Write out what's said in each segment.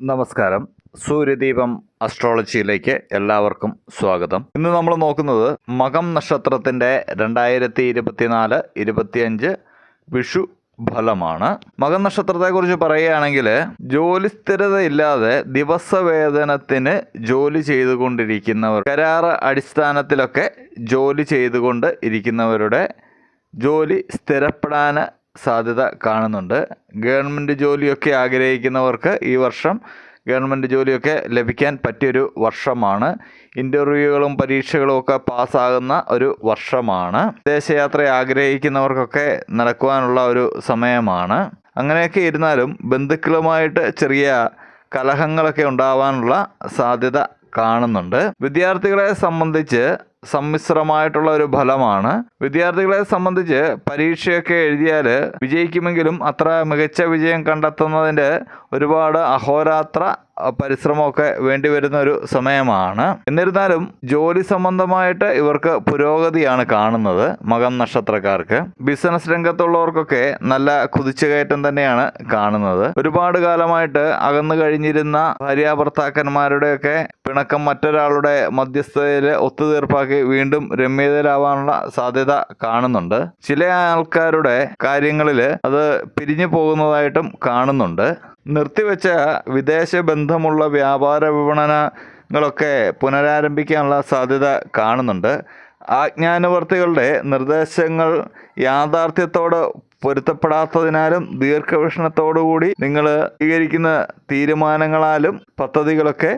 നമസ്കാരം. സൂര്യദീപം അസ്ട്രോളജിയിലേക്ക് എല്ലാവർക്കും സ്വാഗതം. ഇന്ന് നമ്മൾ നോക്കുന്നത് മകം നക്ഷത്രത്തിന്റെ രണ്ടായിരത്തി ഇരുപത്തിനാല് ഇരുപത്തിയഞ്ച് വിഷു ഫലമാണ്. മകം നക്ഷത്രത്തെക്കുറിച്ച് പറയുകയാണെങ്കിൽ ജോലി സ്ഥിരതയില്ലാതെ ദിവസവേതനത്തിന് ജോലി ചെയ്തുകൊണ്ടിരിക്കുന്നവർ കരാറ് അടിസ്ഥാനത്തിലൊക്കെ ജോലി ചെയ്തുകൊണ്ട് ഇരിക്കുന്നവരുടെ ജോലി സ്ഥിരപ്പെടാൻ സാധ്യത കാണുന്നുണ്ട്. ഗവൺമെന്റ് ജോലിയൊക്കെ ആഗ്രഹിക്കുന്നവർക്ക് ഈ വർഷം ഗവൺമെന്റ് ജോലിയൊക്കെ ലഭിക്കാൻ പറ്റിയൊരു വർഷമാണ്. ഇന്റർവ്യൂകളും പരീക്ഷകളും ഒക്കെ പാസ്സാകുന്ന ഒരു വർഷമാണ്. വിദേശയാത്ര ആഗ്രഹിക്കുന്നവർക്കൊക്കെ നടക്കുവാനുള്ള ഒരു സമയമാണ്. അങ്ങനെയൊക്കെ ഇരുന്നാലും ബന്ധുക്കളുമായിട്ട് ചെറിയ കലഹങ്ങളൊക്കെ ഉണ്ടാവാനുള്ള സാധ്യത കാണുന്നുണ്ട്. വിദ്യാർത്ഥികളെ സംബന്ധിച്ച് സമ്മിശ്രമായിട്ടുള്ള ഒരു ഫലമാണ്. വിദ്യാർത്ഥികളെ സംബന്ധിച്ച് പരീക്ഷയൊക്കെ എഴുതിയാൽ വിജയിക്കുമെങ്കിലും അത്ര മികച്ച വിജയം കണ്ടെത്തുന്നതിന്റെ ഒരുപാട് അഹോരാത്ര പരിശ്രമമൊക്കെ വേണ്ടി വരുന്ന ഒരു സമയമാണ്. എന്നിരുന്നാലും ജോലി സംബന്ധമായിട്ട് ഇവർക്ക് പുരോഗതിയാണ് കാണുന്നത് മകം നക്ഷത്രക്കാർക്ക്. ബിസിനസ് രംഗത്തുള്ളവർക്കൊക്കെ നല്ല കുതിച്ചുകയറ്റം തന്നെയാണ് കാണുന്നത്. ഒരുപാട് കാലമായിട്ട് അകന്നു കഴിഞ്ഞിരുന്ന ഭാര്യാഭർത്താക്കന്മാരുടെയൊക്കെ പിണക്കം മറ്റൊരാളുടെ മധ്യസ്ഥതയിൽ ഒത്തുതീർപ്പാക്കി വീണ്ടും രമ്യതയിലാവാനുള്ള സാധ്യത കാണുന്നുണ്ട്. ചില ആൾക്കാരുടെ കാര്യങ്ങളിൽ അത് പിരിഞ്ഞു പോകുന്നതായിട്ടും കാണുന്നുണ്ട്. നിർത്തിവെച്ച വിദേശ ബന്ധമുള്ള വ്യാപാര വിപണനങ്ങളൊക്കെ പുനരാരംഭിക്കാനുള്ള സാധ്യത കാണുന്നുണ്ട്. ആജ്ഞാനുവർത്തികളുടെ നിർദ്ദേശങ്ങൾ യാഥാർത്ഥ്യത്തോട് പൊരുത്തപ്പെടാത്തതിനാലും ദീർഘവീക്ഷണത്തോടുകൂടി നിങ്ങൾ സ്വീകരിക്കുന്ന തീരുമാനങ്ങളാലും പദ്ധതികളൊക്കെ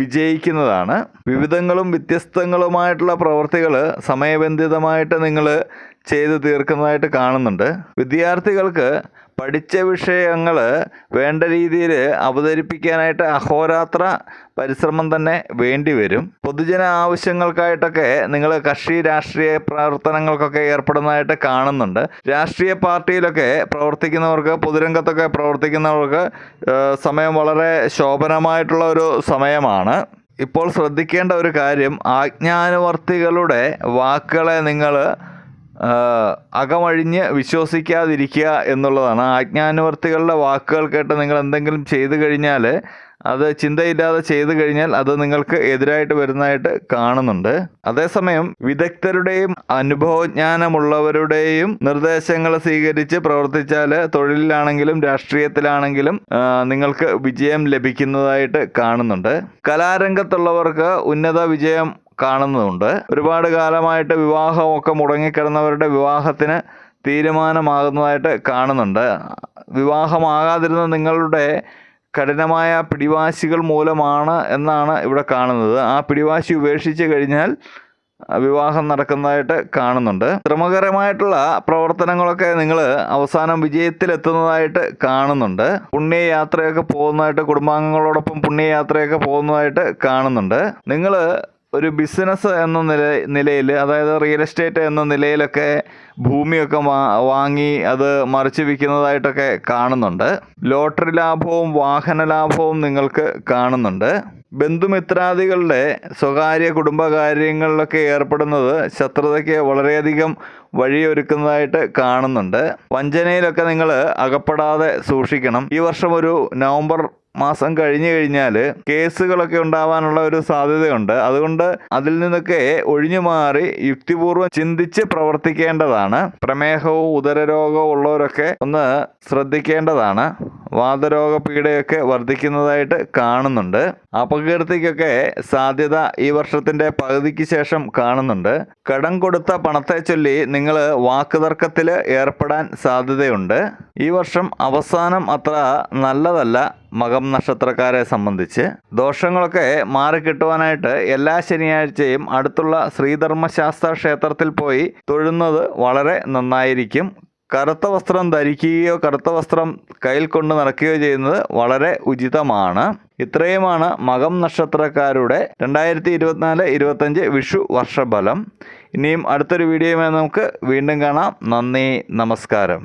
വിജയിക്കുന്നതാണ്. വിവിധങ്ങളും വ്യത്യസ്തങ്ങളുമായിട്ടുള്ള പ്രവർത്തികൾ സമയബന്ധിതമായിട്ട് നിങ്ങൾ ചെയ്ത് തീർക്കുന്നതായിട്ട് കാണുന്നുണ്ട്. വിദ്യാർത്ഥികൾക്ക് പഠിച്ച വിഷയങ്ങൾ വേണ്ട രീതിയിൽ അവതരിപ്പിക്കാനായിട്ട് അഹോരാത്ര പരിശ്രമം തന്നെ വേണ്ടി വരും. പൊതുജന ആവശ്യങ്ങൾക്കായിട്ടൊക്കെ നിങ്ങൾ കക്ഷി രാഷ്ട്രീയ പ്രവർത്തനങ്ങൾക്കൊക്കെ ഏർപ്പെടുന്നതായിട്ട് കാണുന്നുണ്ട്. രാഷ്ട്രീയ പാർട്ടിയിലൊക്കെ പ്രവർത്തിക്കുന്നവർക്ക് പൊതുരംഗത്തൊക്കെ പ്രവർത്തിക്കുന്നവർക്ക് സമയം വളരെ ശോഭനമായിട്ടുള്ള ഒരു സമയമാണ്. ഇപ്പോൾ ശ്രദ്ധിക്കേണ്ട ഒരു കാര്യം ആജ്ഞാനുവർത്തികളുടെ വാക്കുകളെ നിങ്ങൾ അകമഴിഞ്ഞ് വിശ്വസിക്കാതിരിക്കുക എന്നുള്ളതാണ്. ആജ്ഞാനുവർത്തികളുടെ വാക്കുകൾ കേട്ട് നിങ്ങൾ എന്തെങ്കിലും ചെയ്തു കഴിഞ്ഞാൽ അത് ചിന്തയില്ലാതെ ചെയ്തു കഴിഞ്ഞാൽ അത് നിങ്ങൾക്ക് എതിരായിട്ട് വരുന്നതായിട്ട് കാണുന്നുണ്ട്. അതേസമയം വിദഗ്ധരുടെയും അനുഭവജ്ഞാനമുള്ളവരുടെയും നിർദ്ദേശങ്ങൾ സ്വീകരിച്ച് പ്രവർത്തിച്ചാൽ തൊഴിലിലാണെങ്കിലും രാഷ്ട്രീയത്തിലാണെങ്കിലും നിങ്ങൾക്ക് വിജയം ലഭിക്കുന്നതായിട്ട് കാണുന്നുണ്ട്. കലാരംഗത്തുള്ളവർക്ക് ഉന്നത വിജയം കാണുന്നുണ്ട്. ഒരുപാട് കാലമായിട്ട് വിവാഹമൊക്കെ മുടങ്ങിക്കിടന്നവരുടെ വിവാഹത്തിന് തീരുമാനമാകുന്നതായിട്ട് കാണുന്നുണ്ട്. വിവാഹമാകാതിരുന്ന നിങ്ങളുടെ കഠിനമായ പിടിവാശികൾ മൂലമാണ് എന്നാണ് ഇവിടെ കാണുന്നത്. ആ പിടിവാശി ഉപേക്ഷിച്ച് കഴിഞ്ഞാൽ വിവാഹം നടക്കുന്നതായിട്ട് കാണുന്നുണ്ട്. ശ്രമകരമായിട്ടുള്ള പ്രവർത്തനങ്ങളൊക്കെ നിങ്ങൾ അവസാനം വിജയത്തിലെത്തുന്നതായിട്ട് കാണുന്നുണ്ട്. പുണ്യയാത്രയൊക്കെ പോകുന്നതായിട്ട് കുടുംബാംഗങ്ങളോടൊപ്പം പുണ്യയാത്രയൊക്കെ പോകുന്നതായിട്ട് കാണുന്നുണ്ട്. നിങ്ങൾ ഒരു ബിസിനസ് എന്ന നില നിലയിൽ അതായത് റിയൽ എസ്റ്റേറ്റ് എന്ന നിലയിലൊക്കെ ഭൂമിയൊക്കെ വാങ്ങി അത് മറിച്ച് വിൽക്കുന്നതായിട്ടൊക്കെ കാണുന്നുണ്ട്. ലോട്ടറി ലാഭവും വാഹന ലാഭവും നിങ്ങൾക്ക് കാണുന്നുണ്ട്. ബന്ധുമിത്രാദികളുടെ സ്വകാര്യ കുടുംബകാര്യങ്ങളിലൊക്കെ ഏർപ്പെടുന്നത് ശത്രുതയ്ക്ക് വളരെയധികം വഴിയൊരുക്കുന്നതായിട്ട് കാണുന്നുണ്ട്. വഞ്ചനയിലൊക്കെ നിങ്ങൾ അകപ്പെടാതെ സൂക്ഷിക്കണം. ഈ വർഷം ഒരു നവംബർ മാസം കഴിഞ്ഞു കഴിഞ്ഞാൽ കേസുകളൊക്കെ ഉണ്ടാവാനുള്ള ഒരു സാധ്യതയുണ്ട്. അതുകൊണ്ട് അതിൽ നിന്നൊക്കെ ഒഴിഞ്ഞു മാറി യുക്തിപൂർവം ചിന്തിച്ച് പ്രവർത്തിക്കേണ്ടതാണ്. പ്രമേഹവും ഉദരരോഗവും ഉള്ളവരൊക്കെ ഒന്ന് ശ്രദ്ധിക്കേണ്ടതാണ്. വാതരോഗ പീഡയൊക്കെ വർദ്ധിക്കുന്നതായിട്ട് കാണുന്നുണ്ട്. അപകീർത്തിക്കൊക്കെ സാധ്യത ഈ വർഷത്തിന്റെ പകുതിക്ക് ശേഷം കാണുന്നുണ്ട്. കടം കൊടുത്ത പണത്തെ ചൊല്ലി നിങ്ങൾ വാക്കുതർക്കത്തിൽ ഏർപ്പെടാൻ സാധ്യതയുണ്ട്. ഈ വർഷം അവസാനം അത്ര നല്ലതല്ല മകം നക്ഷത്രക്കാരെ സംബന്ധിച്ച്. ദോഷങ്ങളൊക്കെ മാറിക്കിട്ടുവാനായിട്ട് എല്ലാ ശനിയാഴ്ചയും അടുത്തുള്ള ശ്രീധർമ്മശാസ്ത്ര ക്ഷേത്രത്തിൽ പോയി തൊഴുന്നത് വളരെ നന്നായിരിക്കും. കറുത്ത വസ്ത്രം ധരിക്കുകയോ കറുത്ത വസ്ത്രം കയ്യിൽ കൊണ്ട് നടക്കുകയോ ചെയ്യുന്നത് വളരെ ഉചിതമാണ്. ഇത്രയുമാണ് മകം നക്ഷത്രക്കാരുടെ രണ്ടായിരത്തി ഇരുപത്തിനാല് ഇരുപത്തഞ്ച് വിഷു വർഷഫലം. ഇനിയും അടുത്തൊരു വീഡിയോയുമായി നമുക്ക് വീണ്ടും കാണാം. നന്ദി നമസ്കാരം.